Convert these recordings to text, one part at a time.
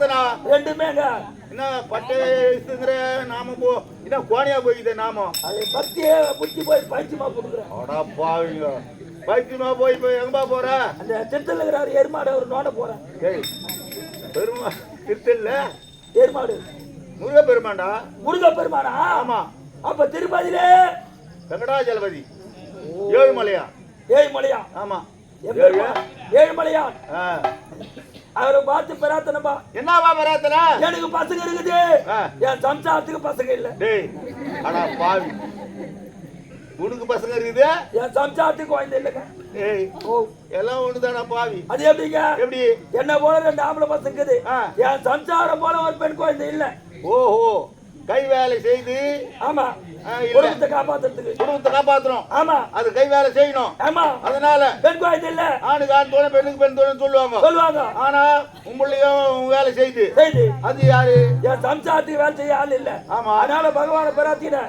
சிவபக்தனா ரெண்டுமேங்க. என்ன பட்டேங்கிற நாம போ என்ன கோணியா போய்க்குது நாமம் அது பத்தியே புத்தி போய் பயிற்சிமா கொடுக்குறேன். அடா பாவிங்க. பைத்தியமா போய் இப்போ எங்கப்பா போற? அந்த சித்தல் இருக்கிற எருமாடு ஒரு நோண்ட போறேன் டேய் பெருமா திருத்தல்ல? எருமாடு முருக பெருமாண்டா முருக பெருமானா ஆமா. அப்ப திருப்பதியிலே வெங்கடாஜலபதி. ஏழுமலையா? ஏழுமலையா? ஆமா. ஏழு எம்பெருமான் ஏழுமலையான் ஆ. அவரை பார்த்து பிரார்த்தனைப்பா. என்னவா வராத்தனா எனக்கு பசங்க இருக்குது. என் சம்சாரத்துக்கு பசங்க இல்ல. டேய் அடா பாவி. உனக்கு பசங்க இருக்குது? என் சம்சாரத்துக்கு குழந்தை இல்லைங்க எல்லாம் ஒண்ணுதானா பாவி. அது எப்படிங்க? எப்படி? என்ன போல ரெண்டு ஆம்பளை பசங்க இருக்குது. என் சம்சாரம் போல ஒரு பெண் குழந்தை இல்ல. ஓஹோ. கை வேலை செய்து ஆமா. குடும்பத்தை காப்பாத்துறதுக்கு. குடும்பத்தை காப்பாத்துறோம் ஆமா. அது கை வேலை செய்யணும். ஆமா. அதனால பெண் குழந்தை இல்ல. ஆணுக்கு ஆண் பெண்ணுக்கு பெண் தோணை சொல்லுவாங்க. சொல்லுவாங்க. ஆனா உங்களையும் வேலை செய்து. செய்தி. அது யாரு? என் சம்சாரத்துக்கு வேலை செய்ய ஆள் இல்ல. ஆமா. அதனால பகவான பிரார்த்தின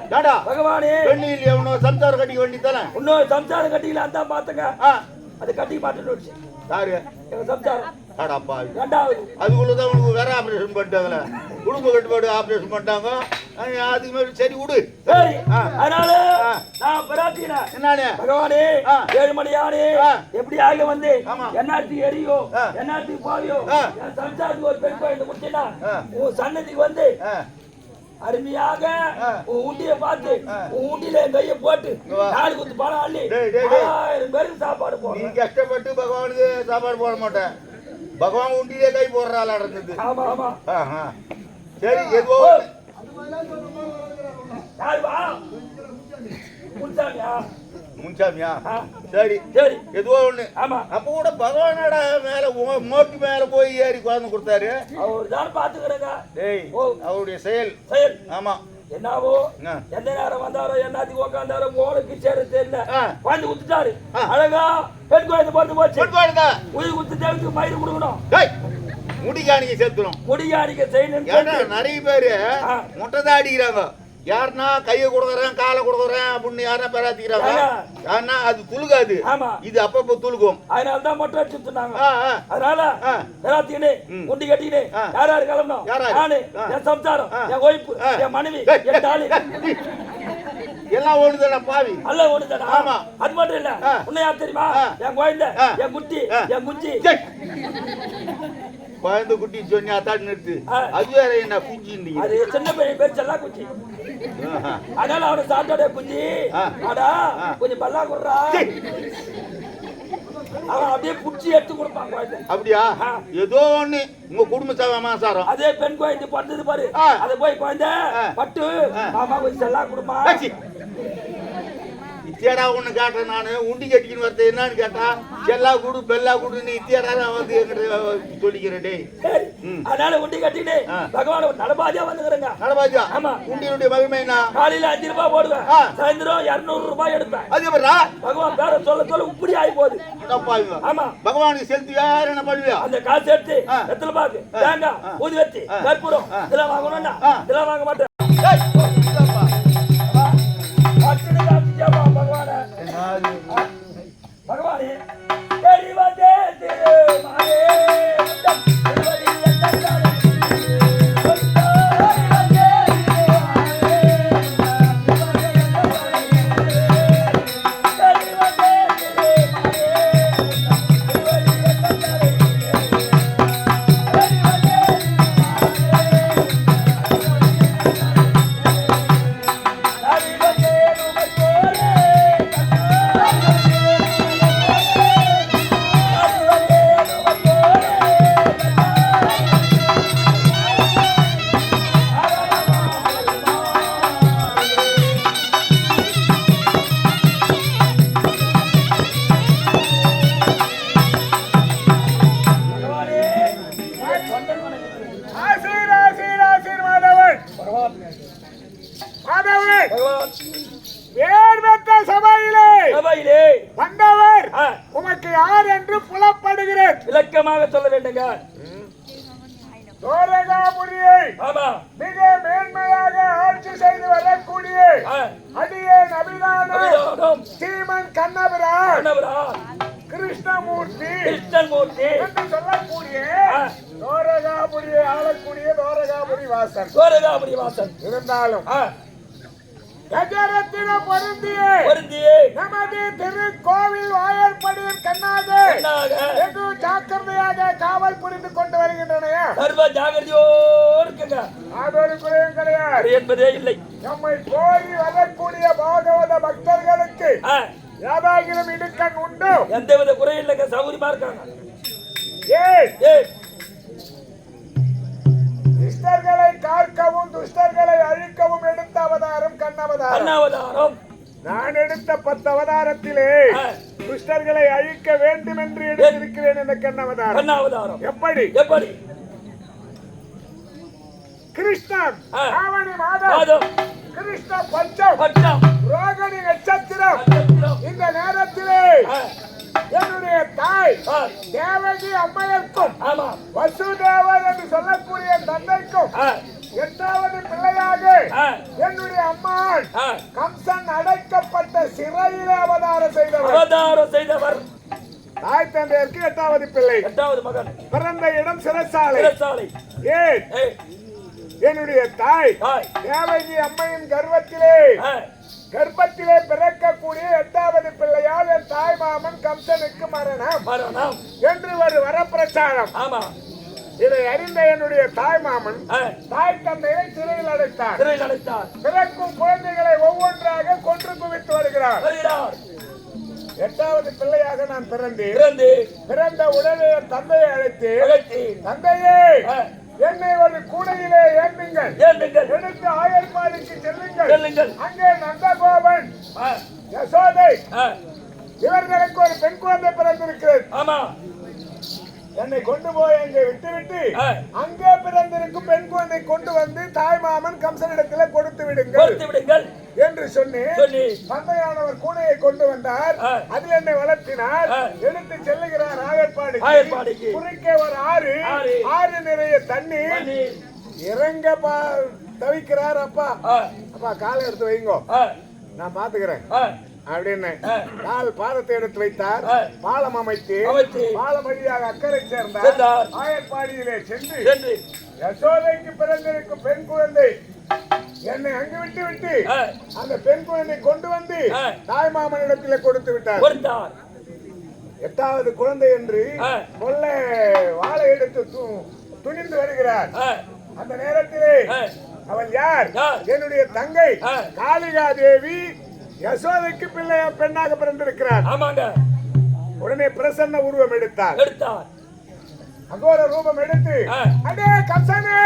பகவானே. பெண்ணு இல்லையா உன்னை சம்சாரம் கட்டிக்க வேண்டித்தானே இன்னொரு சம்சாரம் கட்டிக்கலாம் தான் பாத்துங்க அது கட்டிக்க மாட்டேன்னு யாரு? எங்க சம்சாரம். அடா பாவி ரெண்டாவது. அதுக்குள்ளதான் உனக்கு வேற ஆபரேஷன் பண்ணிட்டாங்களே. குடும்ப கட்டுப்பாடு ஆபரேஷன் பண்ணிட்டாங்க. அதுக்கு மேல சரி விடு. அதனால. நான் பிரார்த்திக்கிறேன். என்னானே? பகவானே. ஏழு மணியானே. எப்படி ஆக வந்து. என்னாத்தி எரியோ ஆ. என்னாத்தி போவியோ சம்சாரத்துக்கு ஒரு பெண் குழந்தை முட்டினா ஆ. உன் சன்னதிக்கு வந்து அருமையாக. உன் ஊட்டிய பார்த்து. உன் ஊட்டியில என் கைய போட்டு. நாலு குத்து பணம் அள்ளி. ஆயிரம் பேருக்கு சாப்பாடு நீ போடுறேன் கஷ்டப்பட்டு பகவானுக்கு சாப்பாடு போட மாட்டேன் பகவான் உண்டிலே கை போடுறாள் இருந்தது ஆமா ஆமா ஆஹா. சரி ஏதோ யாரு வா முன்சாமியா. சரி. சரி. ஏதோ ஒண்ணு. ஆமா. அப்ப கூட பகவானோட மேல மோட்டு மேல போய் ஏறி குழந்தை கொடுத்தாரு. அவர் தான் பாத்துக்கிறேங்க டேய். அவருடைய செயல். செயல். ஆமா. என்னவோ என்ன? எந்த நேரம் வந்தாரோ என்னத்துக்கு உட்காந்தாரோ மோளுக்கு சேர தெரியல. குழந்தை குத்துட்டாரு. அழகா பெண் குழந்தை பிறந்து போச்சு. உயிர் குத்து தேவத்துக்கு மயிர் கொடுக்கணும். டேய் முடிக்காணிக்க சேர்த்துரும் முடியாடிக்க செய்யணும் நிறைய பேரு. முட்டை தான் அடிக்கிறாங்க. யாருன்னா கையை கொடுக்குறேன் காலை கொடுக்குறேன் அப்படின்னு யாருன்னா பேராத்திக்கிறாங்க. ஆனா அது துளுகாது இது அப்பப்போ துளுக்கும் அதனால தான் மொட்டை அடிச்சு ஆ. அதனால. முண்டி கட்டிக்கிட்டு ஆ. யார் யார் கிளம்பணும் யார் யார்? நானு. என் சம்சாரம். என் ஒய்ஃப் ஆ. என் மனைவி என் தாலி எல்லாம் ஓடுதுடா பாவி அல்ல ஒண்ணுதானா ஆமா. அது மட்டும் இல்ல. உன்னை யார் தெரியுமா. என் குழந்தை. என் குட்டி. என் குஞ்சி டேய். குழந்தை குட்டி சொன்னி அத்தாடி நிறுத்து. அது வேற என்ன குஞ்சு அது சின்ன பையன் பேர் செல்லா குச்சி அதனால அவனை சாப்பிட்டாடே குஞ்சி. அடா. கொஞ்சம் பல்லா கொடுறா அவன் அப்படியே புடிச்சு எடுத்து கொடுப்பான் குழந்தை அப்படியா. ஏதோ ஒண்ணு உங்க குடும்ப சமாசாரம் அதே பெண் குழந்தை பிறந்தது பாரு. அதை போய் குழந்தை. பட்டு. மாமா கொஞ்சம் செல்லா கொடுமா இத்தியாடா ஒண்ணு காட்டுறேன் நானு உண்டி கட்டிக்கின்னு வரது என்னன்னு கேட்டா செல்லா கூடு பெல்லா கூடு நீ இத்தியாடா நான் வந்து எங்கிட்ட சொல்லிக்கிறேன் டேய். அதனால உண்டி கட்டிட்டு. பகவான் நடபாதியா வந்துக்கிறேங்க நடபாஜா ஆமா. உண்டியினுடைய மகிமை என்ன காலையில அஞ்சு ரூபாய் போடுவேன். சாயந்தரம் இருநூறு ரூபாய் எடுப்பேன் அது எப்படா பகவான் பேர சொல்ல சொல்ல இப்படி ஆகி போகுது ஆமா பகவானுக்கு செலுத்தி வேற என்ன பண்ணுவியா அந்த காசு எடுத்து. எத்தனை பாக்கு தேங்காய். ஊதுவத்தி ஆ. கற்பூரம். இதெல்லாம் வாங்கணும்னா. இதெல்லாம் வாங்க மாட்டேன் ஆசீர் ஆசீர் ஆசீர் மாதவன். மாதவன். வேர்வெத்த சபையிலே? சபையிலே. வந்தவர். உமக்கு யார் என்று புலப்படுகிறேன். விளக்கமாக சொல்ல வேண்டுங்க. தோரகாபுரியை மிக மேன்மையாக ஆட்சி செய்து வரக்கூடிய அடியே நபிதான? அபிராமம், ஸ்ரீமன் கண்ணபிரான் கண்ணவரா, கிருஷ்ணமூர்த்தி கிருஷ்ணமூர்த்தி. என்று சொல்லக்கூடிய. தோரகாபுரியை ஆளக்கூடிய தோரகாபுரி வாசன். சோரகாபுரி வாசன். இருந்தாலும் கஜரத்தின பொருந்திய பொருந்தியே. நமது திருக்கோவில் வாயற்படியில் கண்ணாது பெண்ணாக வெகு ஜாக்கிரதையாக காவல் புரிந்து கொண்டு வருகின்றன சர்வ ஜாகிரதையோ இருக்குங்க. அதொரு குறையும் கிடையாது. என்பதே இல்லை. நம்மை கோரி வரக்கூடிய பாகவத பக்தர்களுக்கு ஏதாகிலும் இடுக்கண் உண்டு? எந்தவித குறையும் இல்லைங்க. சௌகரியமா இருக்காங்க. ஏன் ஏய். துஷ்டர்களை காற்கவும் துஷ்டர்களை அழிக்கவும் எடுத்த அவதாரம் கண்ணவதாரம். நான் எடுத்த பத்து அவதாரத்திலே. துஷ்டர்களை அழிக்க வேண்டும் என்று எடுத்திருக்கிறேன் இந்த கண்ணவதாரம். எப்படி? எப்படி? கிருஷ்ணன். ஆவணி மாதம் கிருஷ்ண பட்சம் பட்டம் ரோகிணி நட்சத்திரம். இந்த நேரத்திலே என்னுடைய தாய் தேவகி அம்மையர்க்கும் ஆமா வசுதேவர் என்று சொல்லக்கூடிய தந்தைக்கும் ஆ, எட்டாவது பிள்ளையாக ஆ, என்னுடைய அம்மாள் ஆ. கம்சன் அடைக்கப்பட்ட சிறையிலே அவதாரம் செய்தவர் அவதாரம் செய்தவர் தாய் தந்தையருக்கு எட்டாவது பிள்ளை. எட்டாவது மகன். பிறந்த இடம் சிறைச்சாலை. சிறைச்சாலை. ஏன் என்னுடைய தாய் தேவகி அம்மையின் கர்ப்பத்திலே ஆ, கர்ப்பத்திலே பிறக்கக்கூடிய எட்டாவது பிள்ளையால் என் தாய் மாமன் கம்சனுக்கு மரணம். மரணம். என்று ஒரு வரப்பிரச்சாரம். ஆமா. இதை அறிந்த என்னுடைய தாய் மாமன் தாய் தந்தையை சிறையில் அடைத்தார். சிறையில் அடைத்தார். பிறக்கும் குழந்தைகளை ஒவ்வொன்றாக கொன்று குவித்து வருகிறார். எட்டாவது பிள்ளையாக நான் பிறந்தேன் பிறந்து பிறந்த உடனே தந்தையை அழைத்து அழைத்து தந்தையே என்னை ஒரு கூடையிலே ஏற்றுங்கள் ஏந்துங்கள். எடுத்து ஆயர்பாடிக்கு செல்லுங்கள். செல்லுங்கள். அங்கே நந்தகோபன் யசோதை இவர்களுக்கு ஒரு பெண் குழந்தை பிறந்திருக்கிறது. ஆமா. என்னை கொண்டு போய் அங்கே விட்டுவிட்டு. அங்கே பிறந்திருக்கும் பெண் குழந்தை கொண்டு வந்து தாய் மாமன் கம்சனிடத்துல கொடுத்து விடுங்கள். கொடுத்து விடுங்கள். என்று சொல்லி தந்தையானவர் கூடையை கொண்டு வந்தார். அதில் என்னை வளர்த்தினார். எடுத்து செல்லுகிறார் ஆயர்பாடி. குறுக்கே ஒரு ஆறு ஆறு. நிறைய தண்ணி இறங்க பா தவிக்கிறார் அப்பா அப்பா காலை எடுத்து வைங்கோ நான் பாத்துக்கிறேன் அப்படின்னு. கால் பாதத்தை எடுத்து வைத்தார். பாலம் அமைத்து. பாலம் வழியாக அக்கறை சேர்ந்தார். ஆயர்பாடியிலே சென்று சென்று யசோதைக்கு பிறந்திருக்கும் பெண் குழந்தை என்னை அங்கு விட்டு விட்டு அந்த பெண் குழந்தை கொண்டு வந்து. தாய் மாமனிடத்திலே கொடுத்து விட்டார். எட்டாவது குழந்தை என்று. கொல்ல வாழை எடுத்து துணிந்து வருகிறார். அந்த நேரத்திலே அவள் யார்? என்னுடைய தங்கை. காளிகா தேவி யசோதைக்கு பிள்ளை பெண்ணாக பிறந்திருக்கிறார். ஆமாங்க. உடனே பிரசன்ன உருவம் எடுத்தார். எடுத்தார். அகோர ரூபம் எடுத்து. அடே கம்சனே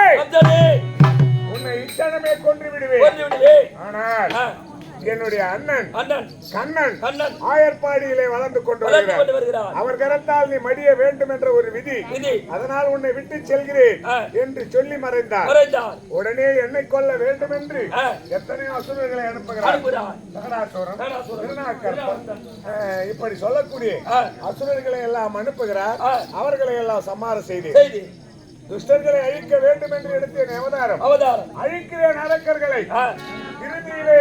உன்னை இச்சனமே கொன்று விடுவேன் ஆனால் என்னுடைய அண்ணன் கண்ணன் கண்ணன். ஆயர்பாடியிலே வளர்ந்து கொண்டு வருகிறார். அவர் கரத்தால் நீ மடிய வேண்டும் என்ற ஒரு விதி. அதனால் உன்னை விட்டு செல்கிறேன். என்று சொல்லி மறைந்தார். உடனே என்னை கொல்ல வேண்டும் என்று. எத்தனையோ அசுரர்களை அனுப்புகிறார். இப்படி சொல்லக்கூடிய. அசுரர்களை எல்லாம் அனுப்புகிறார். அவர்களை எல்லாம் செய்து செய்தி துஷ்டர்களை அழிக்க வேண்டும் என்று எடுத்தேன் அவதாரம். அவதாரம். அழிக்கிறேன் அரக்கர்களை இறுதியிலே.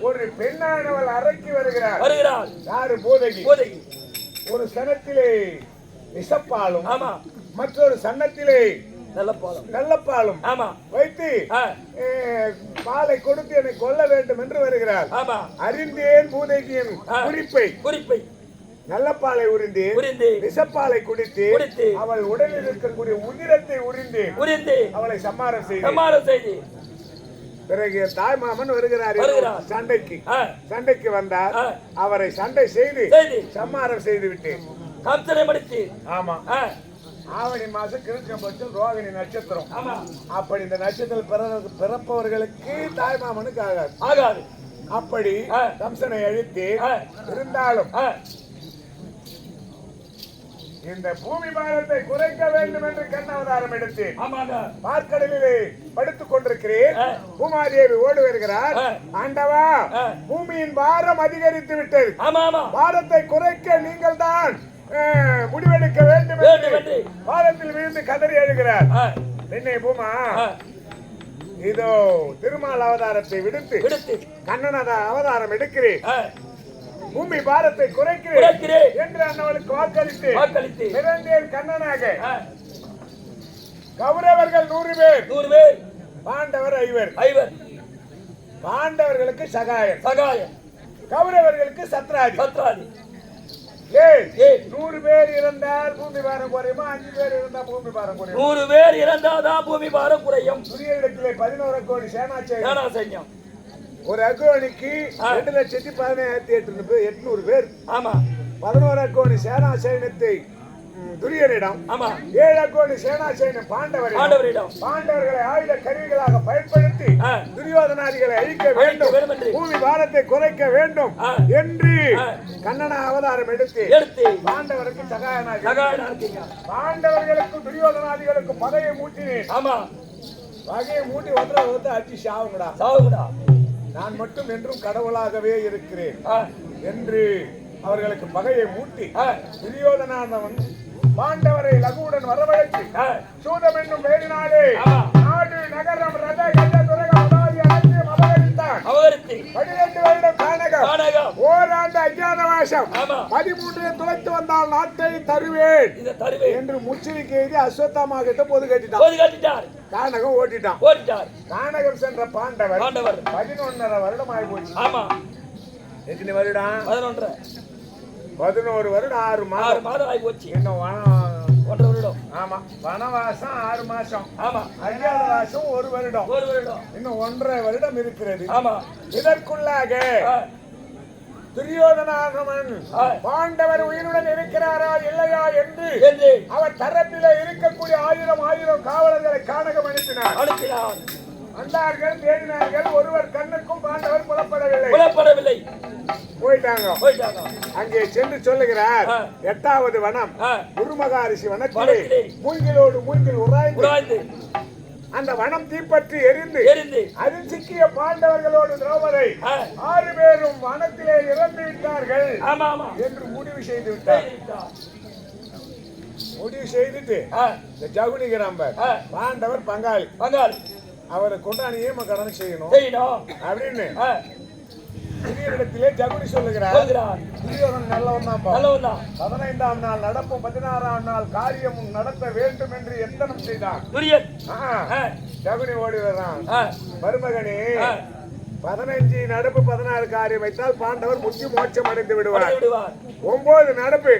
ஒரு பெண்ணானவள் அரக்கி வருகிறார் வருகிறார் யாரு? போதகி. போதகி. ஒரு சனத்திலே விஷப்பாலும் ஆமா. மற்றொரு சன்னத்திலே நல்லப்பாலும். ஆமா. வைத்து பாலை கொடுத்து என்னை கொல்ல வேண்டும் என்று வருகிறார் ஆமா. அறிந்தேன் பூதகியின் ஆ. குறிப்பை. குறிப்பை நல்லப்பாலை உறிந்து புரிந்து விஷப்பாலை குடித்து குடித்து. அவள் உடலில் இருக்கக்கூடிய உதிரத்தை உறிந்து புரிந்து அவளை சம்மாரம் செய்து. சமாரம் செய்தி. பிறகு தாய் மாமன் வருகிறார். சண்டைக்கு சண்டைக்கு வந்தார். அவரை சண்டை செய்து சம்மாரம் செய்து விட்டேன். கம்சனை மடித்து. ஆமா. ஆவணி மாசம் கிருஷ்ணம் பட்சம் ரோகிணி நட்சத்திரம். அப்படி இந்த நட்சத்திரம் பிற- பிறப்பவர்களுக்கு தாய் மாமனுக்கு ஆகாது. ஆகாது. அப்படி ஆ. கம்சனை அழித்து. இருந்தாலும் இந்த பூமி பாரத்தை குறைக்க வேண்டும் என்று கண்ணவதாரம் எடுத்தேன். பார்க்கடலிலே படுத்துக் கொண்டிருக்கிறேன். பூமாதேவி ஓடி வருகிறார். ஆண்டவா. பூமியின் பாரம் அதிகரித்து விட்டது. பாரத்தை குறைக்க நீங்கள் தான் முடிவெடுக்க வேண்டும் என்று. பாரத்தில் விழுந்து கதறி எழுகிறார் என்னை பூமா இதோ திருமால் அவதாரத்தை விடுத்து கண்ணனத அவதாரம் எடுக்கிறேன். பூமி பாரத்தை குறைக்கிறேன். என்று அண்ணவளுக்கு வாக்களித்து வாக்களித்து. பிறந்தேன் கண்ணனாக கௌரவர்கள் நூறு பேர். நூறு பேர். பாண்டவர் ஐவர். ஐவர். பாண்டவர்களுக்கு சகாயம். சகாயம். கௌரவர்களுக்கு ஏன் ஏன்? நூறு பேர் இருந்தால் பூமி பாரம் குறையுமா? அஞ்சு பேர் இருந்தால் பூமி பாரம் குறையும்? நூறு பேர் இறந்தாதான் பூமி பாரம் குறையும். துரியரிடத்திலே பதினோரு கோடி சேனாச்சை சேனா. சைன்யம். ஒரு அக்ரோனிக்கு ஆ. ரெண்டு லட்சத்தி பதினாயிரத்தி எட்டு பேர் எட்நூறு பேர். ஆமா. பதினோரு கோடி சேனா சைன்யத்தை ம், துரியனிடம் ஆமா. ஏழு கோடி சேனா சைன்யம் பாண்டவரிடம். ஆண்டவரிடம் பாண்டவர்களை ஆயுத கருவிகளாக பயன்படுத்தி. துரியோதனாதிகளை அழிக்க வேண்டும். பூமி பாரத்தை குறைக்க வேண்டும். என்று. கண்ணன அவதாரம் எடுத்து எடுத்து. பாண்டவருக்கு சகாயனாக பாண்டவர்களுக்கும் துரியோதனாதிகளுக்கும் பகையை மூட்டினேன். ஆமா. பகையை மூட்டி ஒருத்தர வந்து அடிச்சு சாவுங்கடா. சாவுங்கடா. நான் மட்டும் என்றும் கடவுளாகவே இருக்கிறேன். என்று அவர்களுக்கு பகையை மூட்டி துரியோதனானவன் பாண்டவரை லகுவுடன் வரவழைத்து சூதம் என்னும் ஆமா. நாடு நகரம் ரத அபகரித்தான் அவகரித்து பன்னிரண்டு வருடம் கானகம் கானகம் ஓராண்டு அஜாதவாசம் ஆமா. பதிமூன்று துளைத்து வந்தால் நாட்டை தருவேன். இதை தருவேன். என்று முச்சரிக்கை எழுதி அஸ்வத்தாமா கிட்ட பொது கட்டிட்டார். கானகம் ஓட்டிட்டான். ஓடிட்டார் கானகம் சென்ற பாண்டவர் பாண்டவர். பதினொன்னரை வருடம் ஆகி போச்சு. ஆமா. எத்தனை வருடம் பதினொன்றரை. பதினோரு வருடம் ஆறு ஆறு மாதம் மாதம் ஆகி போச்சு. இன்னும் ஒன்றரை ஆமா. வனவாசம் ஆறு மாசம். ஆமா. அஜாதவாசம் ஒரு வருடம். ஒரு வருடம். இன்னும் ஒன்றரை வருடம் இருக்கிறது. ஆமா. இதற்குள்ளாக துரியோதனாகமன். பாண்டவர் உயிருடன் இருக்கிறாரா இல்லையா என்று என்று அவர் தரப்பிலே இருக்கக்கூடிய ஆயிரம் ஆயிரம் காவலர்களை காணகம் அனுப்பினார். அனுப்பினார். வந்தார்கள் தேடினார்கள் ஒருவர் கண்ணுக்கும் பாண்டவர் புலப்படவில்லை. புலப்படவில்லை. போயிட்டாங்க. போயிட்டாங்க. அங்கே சென்று சொல்லுகிறார். எட்டாவது வனம் ஆ, குருமகாரிஷி வனத்திலே மூங்கிலோடு மூங்கில் உராய்ந்து. அந்த வனம் தீப்பற்றி எரிந்து எரிந்து. அதில் சிக்கிய பாண்டவர்களோடு திரௌபதை ஆறு பேரும் வனத்திலே இறந்து விட்டார்கள் என்று முடிவு செய்து விட்டார். முடிவு செய்துட்டு இந்த ஜகுனிகிராம்பர் ஆ, பாண்டவர் பங்காளி. பங்காளி. அவரை கொண்டாடி ஏம கடன் செய்யணும். செய்யணும். அப்படின்னு. ஆ, துரியனிடத்திலே ஜகுனி சொல்லுகிறார். துரியோதன் நல்லவன் தான் நல்லவன் தான் பதினைந்தாம் நாள் நடப்பும் பதினாறாம் நாள் காரியமும் நடத்த வேண்டும் என்று எத்தனம் செய்தான். ஜகுனி ஓடி வர்றான். மருமகனே பதினஞ்சு நடப்பு பதினாறு காரியம் வைத்தால் பாண்டவர் முத்தி மோட்சம் அடைந்து விடுவார். ஒன்பது நடப்பு.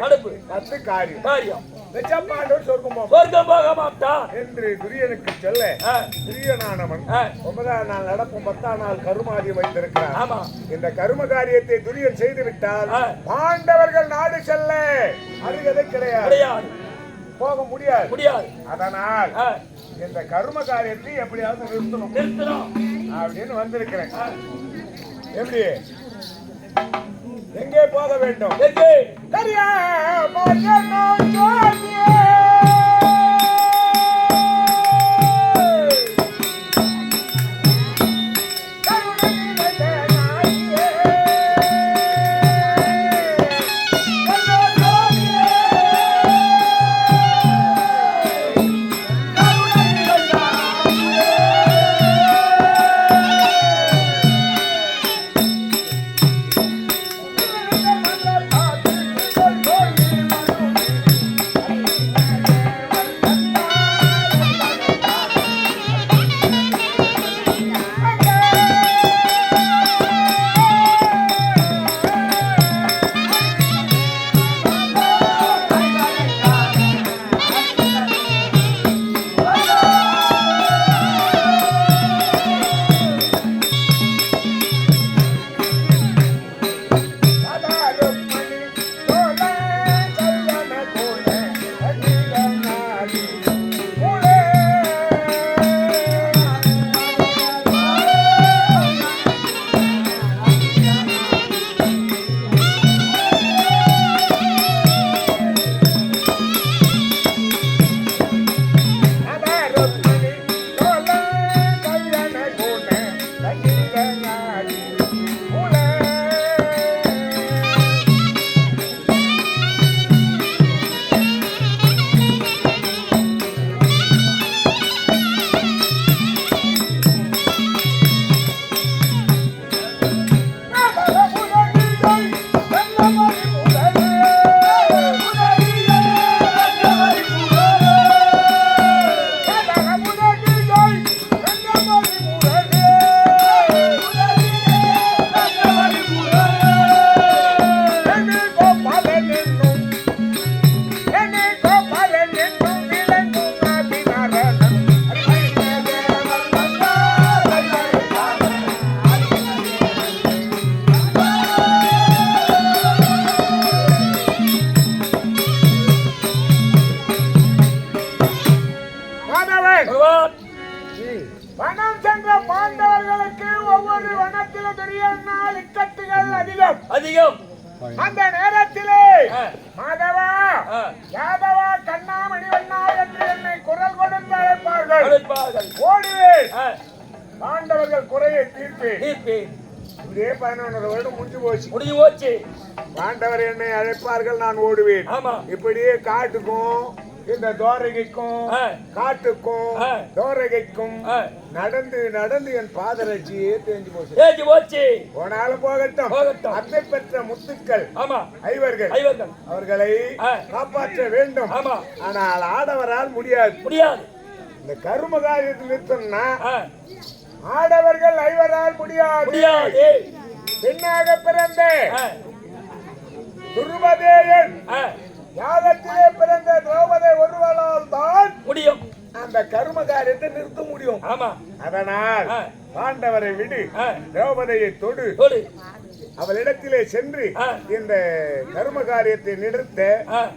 பத்து காரியம். காரியம் வச்சா பாண்டவர் சொர்க்கம் போவான் சொர்க்கம் போக மாட்டான் என்று துரியனுக்கு சொல்ல துரியனானவன் ஒன்பதாம் நாள் நடப்பும் பத்தாம் நாள் கருமாதி வைத்திருக்கிறார் ஆமா. இந்த கரும காரியத்தை துரியன் செய்து விட்டால். பாண்டவர்கள் நாடு செல்ல அருகதை கிடையாது. போக முடியாது. முடியாது. அதனால் இந்த கரும காரியத்தை எப்படியாவது நிறுத்தணும். நிறுத்தணும். அப்படின்னு வந்திருக்கிறேன். எப்படி? எங்கே போக வேண்டும்? எங்கே? கரியா வனம் சென்ற பாண்டவர்களுக்கு ஒவ்வொரு வனத்திலும் துரியனால் இக்கட்டுகள் அதிகம். அதிகம். அந்த நேரத்திலே மாதவா யாதவா கண்ணா மணிவண்ணா என்று என்னை குரல் கொடுத்து அழைப்பார்கள். ஓடுவேன் பாண்டவர்கள் குறையை தீர்ப்பேன். தீர்ப்பேன். இதே பதினொன்று வருடம் முடிஞ்சு போச்சு. முடிஞ்சு போச்சு. பாண்டவர் என்னை அழைப்பார்கள் நான் ஓடுவேன். இப்படியே காட்டுக்கும். இந்த தோரகைக்கும். காட்டுக்கும். தோரகைக்கும் நடந்து நடந்து என் பாதரட்சியே தேஞ்சு போச்சு. தேஞ்சு போச்சு. போனாலும் போகட்டும். போகட்டும். அத்தை பெற்ற முத்துக்கள் ஆமா. ஐவர்கள் ஐவர்கள். அவர்களை. காப்பாற்ற வேண்டும். ஆமா. ஆனால் ஆடவரால் முடியாது. முடியாது. இந்த கரும காரியத்தில் நிறுத்தம்னா ஆடவர்கள் ஐவரால் முடியாது. முடியாது. பெண்ணாக பிறந்த துருபதேயன் யாகத்திலே பிறந்த திரௌபதி ஒருவரால் தான் முடியும் அந்த கரும காரியத்தை நிறுத்த முடியும் ஆமா அதனால். பாண்டவரை விடு. திரௌபதியை தொடு தொடு அவளிடத்திலே சென்று. இந்த கர்ம காரியத்தை நிறுத்த.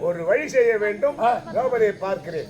ஒரு வழி செய்ய வேண்டும். திரௌபதியை பார்க்கிறேன்